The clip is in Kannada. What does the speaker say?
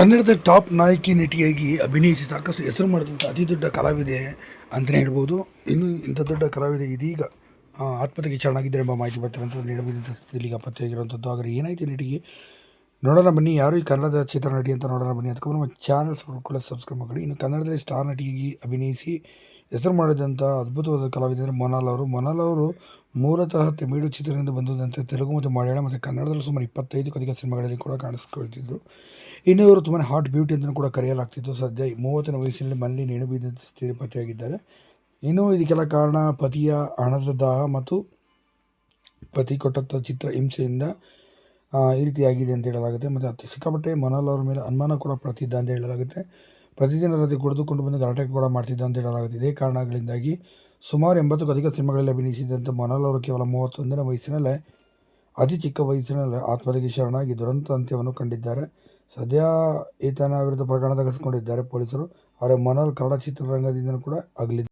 ಕನ್ನಡದ ಟಾಪ್ ನಾಯಕಿ ನಟಿಯಾಗಿ ಅಭಿನಯಿಸಿ ಸಾಕಷ್ಟು ಹೆಸರು ಮಾಡಿದಂಥ ಅತಿ ದೊಡ್ಡ ಕಲಾವಿದೆ ಅಂತಲೇ ಹೇಳ್ಬೋದು. ಇನ್ನು ಇಂಥ ದೊಡ್ಡ ಕಲಾವಿದೆ ಇದೀಗ ಆತ್ಮಹತ್ಯೆಗೆ ಶರಣಾಗಿದ್ದಾರೆ ಎಂಬ ಮಾಹಿತಿ ಬರ್ತಿರೋಂಥದ್ದು ನೀಡಬಹುದಂಥ ಸ್ಥಿತಿಯಲ್ಲಿ ಈಗ ಪತ್ತೆಯಾಗಿರುವಂಥದ್ದು ಆದರೆ ಏನಾಯಿತು ನಟಿಗೆ? ನೋಡೋಣ ಬನ್ನಿ, ಯಾರು ಈ ಕನ್ನಡದ ಚಿತ್ರ ನಟಿ ಅಂತ ನೋಡೋಣ ಬನ್ನಿ. ಅದಕ್ಕೂ ನಮ್ಮ ಚಾನಲ್ ಕೂಡ ಸಬ್ಸ್ಕ್ರೈಬ್ ಮಾಡಿ ಇನ್ನು ಕನ್ನಡದಲ್ಲಿ ಸ್ಟಾರ್ ನಟಿಯಾಗಿ ಅಭಿನಯಿಸಿ ಹೆಸರು ಮಾಡಿದಂಥ ಅದ್ಭುತವಾದ ಕಲಾವಿದರೆ ಅಂದರೆ ಮೊನಾಲ್ ಅವರು. ಮೊನಾಲ್ ಅವರು ಮೂಲತಃ ತಮಿಳು ಚಿತ್ರದಿಂದ ಬಂದದಂತೆ ತೆಲುಗು ಮತ್ತು ಮಲಯಾಳ ಮತ್ತು ಕನ್ನಡದಲ್ಲಿ ಸುಮಾರು ಇಪ್ಪತ್ತೈದಕ್ಕೂ ಅಧಿಕ ಸಿನಿಮಾಗಳಲ್ಲಿ ಕೂಡ ಕಾಣಿಸ್ಕೊಳ್ತಿದ್ದು. ಇನ್ನು ಅವರು ತುಂಬಾ ಹಾಟ್ ಬ್ಯೂಟಿ ಅಂತಲೂ ಕೂಡ ಕರೆಯಲಾಗ್ತಿತ್ತು. ಸದ್ಯ ಮೂವತ್ತನ ವಯಸ್ಸಿನಲ್ಲಿ ಮಲ್ಲಿ ನೇಣು ಬಿದ್ದಂತೆ ಸ್ಥಿತಿ ಪತ್ತೆಯಾಗಿದ್ದಾರೆ ಇನ್ನು ಇದಕ್ಕೆಲ್ಲ ಕಾರಣ ಪತಿಯ ಹಣದ ದಾಹ ಮತ್ತು ಪತಿ ಕೊಟ್ಟಂಥ ಚಿತ್ರ ಹಿಂಸೆಯಿಂದ ಈ ರೀತಿಯಾಗಿದೆ ಅಂತ ಹೇಳಲಾಗುತ್ತೆ. ಮತ್ತು ಅತಿ ಸಿಕ್ಕಾಪಟ್ಟೆ ಮನೋಲ್ ಅವರ ಮೇಲೆ ಅನುಮಾನ ಕೂಡ ಪಡ್ತಿದ್ದ ಅಂತ ಹೇಳಲಾಗುತ್ತೆ. ಪ್ರತಿದಿನ ರಾತ್ರಿ ಕುಡಿದುಕೊಂಡು ಬಂದು ಗಲಾಟೆ ಕೂಡ ಮಾಡ್ತಿದ್ದ ಅಂತ ಹೇಳಲಾಗುತ್ತೆ. ಇದೇ ಕಾರಣಗಳಿಂದಾಗಿ ಸುಮಾರು ಎಂಬತ್ತಕ್ಕೂ ಅಧಿಕ ಸಿನಿಮಾಗಳಲ್ಲಿ ಅಭಿನಯಿಸಿದಂಥ ಮನಾಲ್ ಅವರು ಕೇವಲ ಮೂವತ್ತೊಂದನೇ ವಯಸ್ಸಿನಲ್ಲೇ, ಅತಿ ಚಿಕ್ಕ ವಯಸ್ಸಿನಲ್ಲೇ ಆತ್ಮಹತ್ಯೆಗೆ ಶರಣಾಗಿ ದುರಂತ ಅಂತ್ಯವನ್ನು ಕಂಡಿದ್ದಾರೆ. ಸದ್ಯ ಈತನ ವಿರುದ್ಧ ಪ್ರಕರಣ ದಾಖಲಿಸಿಕೊಂಡಿದ್ದಾರೆ ಪೊಲೀಸರು. ಅವರ ಮನಲ್ ಕನ್ನಡ ಚಿತ್ರರಂಗದಿಂದ ಕೂಡ ಆಗಲಿದ್ದಾರೆ